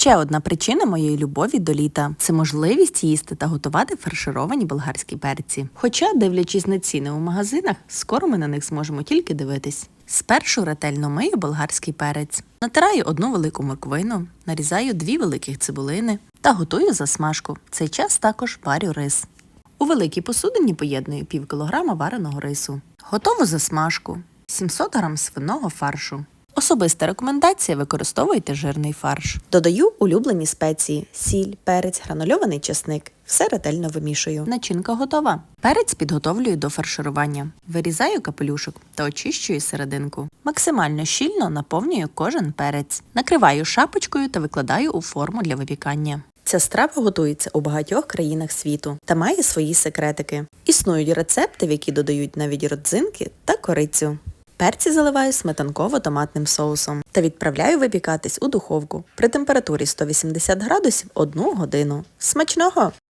Ще одна причина моєї любові до літа це можливість їсти та готувати фаршировані болгарські перці. Хоча, дивлячись на ціни у магазинах, скоро ми на них зможемо тільки дивитись. Спершу ретельно мию болгарський перець, натираю одну велику морквину, нарізаю дві великих цибулини та готую засмажку. Цей час також варю рис. У великій посудині поєдную пів кілограма вареного рису. Готову засмажку, 700 грам свиного фаршу. Особиста рекомендація використовуйте жирний фарш. Додаю улюблені спеції: сіль, перець, гранульований чесник. Все ретельно вимішую. Начинка готова. Перець підготовлюю до фарширування. Вирізаю капелюшок та очищую серединку. Максимально щільно наповнюю кожен перець. Накриваю шапочкою та викладаю у форму для випікання. Ця страва готується у багатьох країнах світу та має свої секретики. Існують рецепти, в які додають навіть родзинки та корицю. Перці заливаю сметанково-томатним соусом та відправляю випікатись у духовку при температурі 180 градусів 1 годину. Смачного!